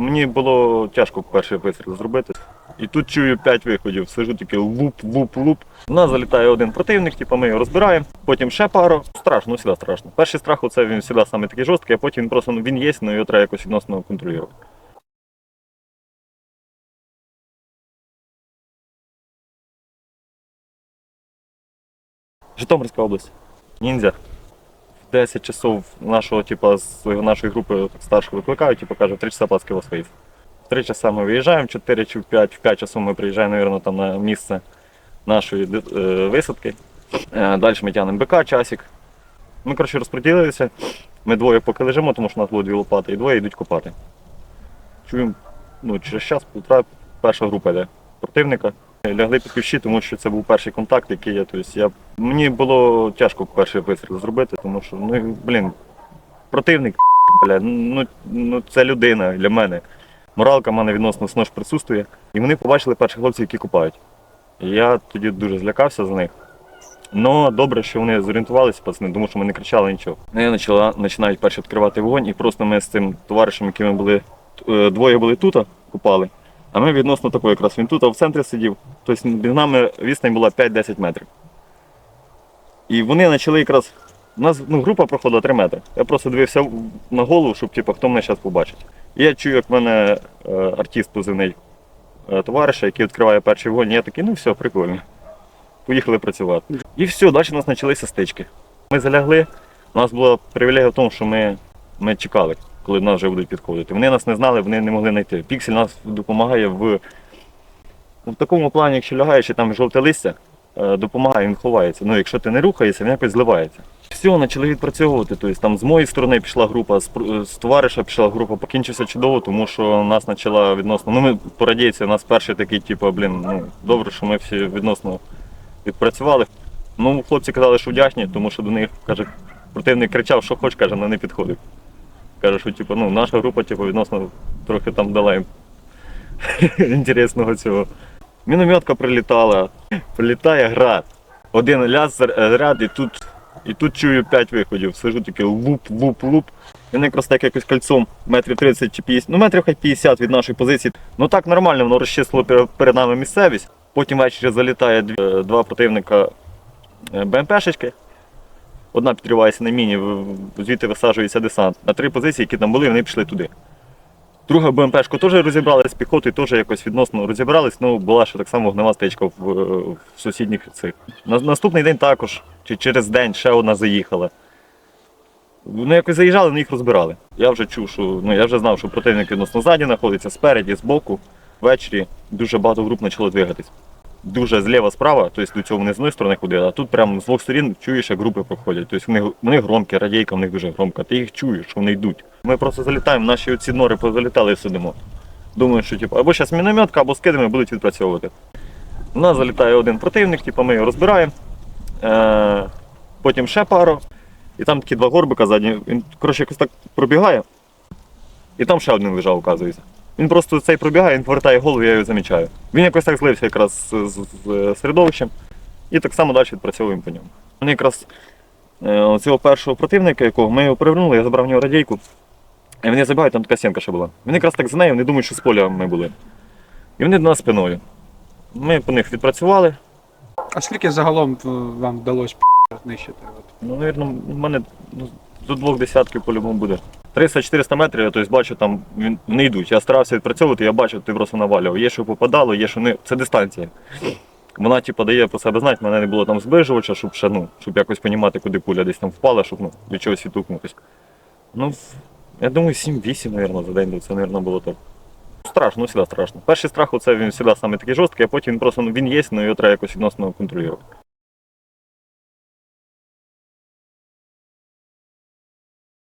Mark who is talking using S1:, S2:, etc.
S1: Мені було тяжко перший вистріл зробити. І тут чую п'ять виходів, сижу таки луп, луп, луп. У нас залітає один противник, типу ми його розбираємо, потім ще пару. Страшно, ну страшно. Перший страх це він завжди саме такий жорсткий, а потім просто ну, він є, але його треба якось відносно контролювати. Житомирська область. Ніндзя. В 10 часов нашого, типу, з нашої групи старших викликають, типу, каже, в 3 часа пласки вас. В 3 часа ми виїжджаємо, 4 чи в 5, в 5 часов ми приїжджаємо, мабуть, там на місце нашої е, висадки. Е, Далі ми тягнемо БК, часик. Ми, коротше, розподілилися. Ми двоє поки лежимо, тому що у нас було дві лопати, і двоє йдуть копати. Чуємо, ну, через час, півтора, перша група йде противника. Лягли під кущі, тому що це був перший контакт, який я. Тобто я... Мені було тяжко перший вистріл зробити, тому що, ну, блін, противник, бля, ну, ну це людина для мене. Моралка в мене відносно снош присутствує. І вони побачили перших хлопців, які купають. Я тоді дуже злякався за них. Ну, добре, що вони зорієнтувалися, пацани, тому що ми не кричали нічого. Ну, я почала, починають перші відкривати вогонь, і просто ми з цим товаришем, яким ми були, е, двоє були тут, купали, а ми відносно такої якраз він тут, а в центрі сидів. Тобто між нами відстань була 5-10 метрів. І вони почали якраз. У нас ну, група проходила 3 метри. Я просто дивився на голову, щоб типу, хто мене зараз побачить. І я чую, як в мене е, артист позивний е, товариша, який відкриває перший вогонь. Я такий, ну все, прикольно. Поїхали працювати. І все, далі у нас почалися стички. Ми залягли. У нас була привілегія в тому, що ми, ми чекали, коли нас вже будуть підходити. Вони нас не знали, вони не могли знайти. Піксель нас допомагає в, в такому плані, якщо лягаєш і там жовте листя, е, допомагає, він ховається. Ну, якщо ти не рухаєшся, він якось зливається. Все, почали відпрацьовувати. Тобто, там з моєї сторони пішла група, з, з товариша пішла група, покінчився чудово, тому що нас почала відносно. Ну, ми по радійці, у нас перший такий, типу, блін, ну добре, що ми всі відносно відпрацювали. Ну, хлопці казали, що вдячні, тому що до них каже, противник кричав, що хоч, каже, але не підходив. Каже, що типу, ну, наша група типу, відносно трохи там дала їм інтересного цього. Мінометка прилітала, прилітає град. Один ляз заряд, і тут, і тут чую п'ять виходів. Сижу такий луп, луп, луп. Він якраз так якось кольцом метрів 30 чи 50, ну метрів хай 50 від нашої позиції. Ну так нормально, воно розчислило перед нами місцевість. Потім ввечері залітає е, два противника е, БМПшечки. Одна підривається на міні, звідти висаджується десант. На три позиції, які там були, вони пішли туди. Друга БМПшку теж розібрали з піхотою, теж якось відносно розібрались, ну була ще так само вогнева стечка в, е, в сусідніх цих. На, наступний день також, чи через день ще одна заїхала. Вони якось заїжджали, вони їх розбирали. Я вже чув, що ну я вже знав, що противник відносно ззаді знаходиться, спереді, збоку. Ввечері дуже багато груп почало двигатись. Дуже зліва справа, тобто до цього вони з одної сторони ходили, а тут прямо з двох сторін чуєш, як групи проходять. Тобто вони, вони громкі, радійка в них дуже громка, ти їх чуєш, що вони йдуть. Ми просто залітаємо, наші оці нори позалітали і сидимо. Думаю, що типу, або зараз мінометка, або скидами будуть відпрацьовувати. У нас залітає один противник, типу, ми його розбираємо. Е- потім ще пару. І там такі два горбика задні. Він коротше якось так пробігає. І там ще один лежав, оказується. Він просто цей пробігає, він повертає голову, я його замічаю. Він якось так злився якраз з, з, з середовищем. І так само далі відпрацьовуємо по ньому. Вони якраз е, цього першого противника, якого ми його перевернули, я забрав в нього радійку. І вони забігають, там така стінка ще була. Вони якраз так за нею, вони думають, що з поля ми були. І вони до нас спиною. Ми по них відпрацювали.
S2: А скільки загалом е, вам вдалося знищити? От?
S1: Ну, навірно, в мене ну, до двох десятків по-любому буде. 300-400 метрів, я тобто, бачу, там він- не йдуть. Я старався відпрацьовувати, я бачу, ти просто навалював. Є, що попадало, є, що не. Це дистанція. Вона типу, дає про себе знати, в мене не було там зближувача, щоб ще, ну, щоб якось розуміти, куди пуля десь там впала, щоб ну, від чогось відтукнутися. Ну, я думаю, 7-8, мабуть, за день це, мабуть, було так. Страшно, ну, завжди страшно. Перший страх це він завжди саме такий жорсткий, а потім він просто ну, він є, але його треба якось відносно контролювати.